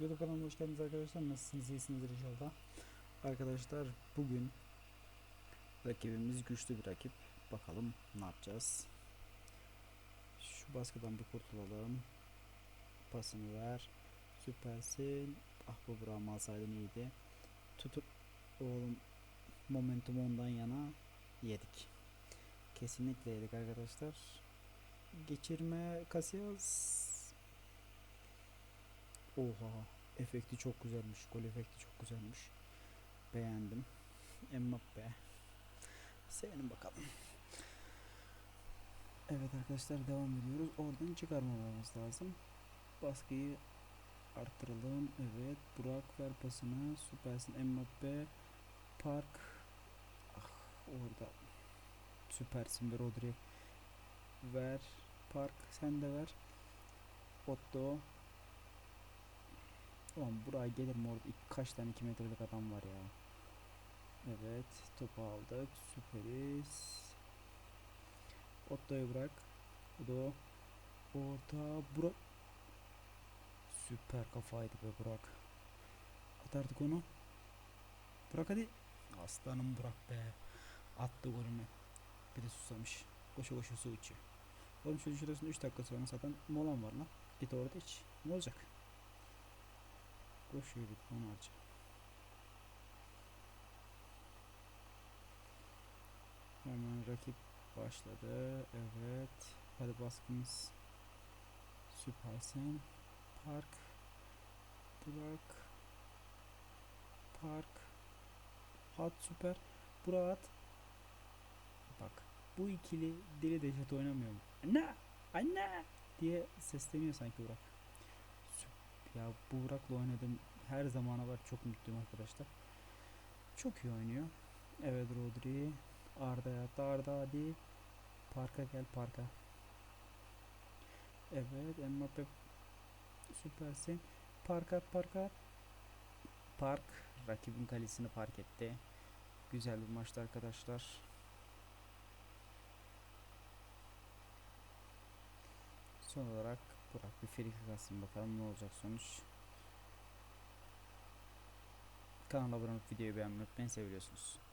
YouTube kanalıma hoş geldiniz arkadaşlar. Nasılsınız? İyisinizdir inşallah. Arkadaşlar bugün rakibimiz güçlü bir rakip. Bakalım ne yapacağız. Şu baskıdan bir kurtulalım. Pasını ver. Süpersin. Ah bu Burak'ımı alsaydın iyiydi. Tutup oğlum momentum ondan yana yedik. Kesinlikle yedik arkadaşlar. Geçirme Casillas. Oha. Efekti çok güzelmiş. Gol efekti çok güzelmiş. Beğendim. Mbappe. Sevelim bakalım. Evet arkadaşlar devam ediyoruz. Oradan çıkarmamamız lazım. Baskıyı arttıralım. Evet. Burak ver pasını. Süpersin Mbappe. Park. Ah orada. Süpersin be Rodri. Ver. Park sen de ver. Otto. Ulan buraya gelir mi orada kaç tane 2 metrelik adam var ya. Evet topu aldık süperiz. Otto'yu bırak. Bu da o. Orta Burak. Süper kafaydı be Burak. Atardık onu. Burak hadi. Aslanım Burak be. Attı golünü. Bir de susamış. Koşu koşu su içiyor. Oğlum şöyle şurasında 3 dakika sonra zaten molan var lan. Git orada iç. Ne olacak? Koşuyor bir onu harca. Hemen rakip başladı. Evet. Hadi baskımız. Süpersin. Park. Burak. Park. At süper. Burak. Bak. Bu ikili deli deşet oynamıyor? Anne! Anne! diye sesleniyor sanki Burak. Ya bu Burak'la oynadım her zamana var çok mutluyum arkadaşlar. Çok iyi oynuyor. Evet Rodri. Arda yattı. Arda hadi. Parka gel parka. Evet Mbappe süpersin. Park at park at. Park rakibin kalesini park etti. Güzel bir maçtı arkadaşlar. Son olarak Burak bir frikik atsın bakalım ne olacak sonuç. Kanala abone olup videoyu beğenmeyi unutmayın. Seviyorsunuz.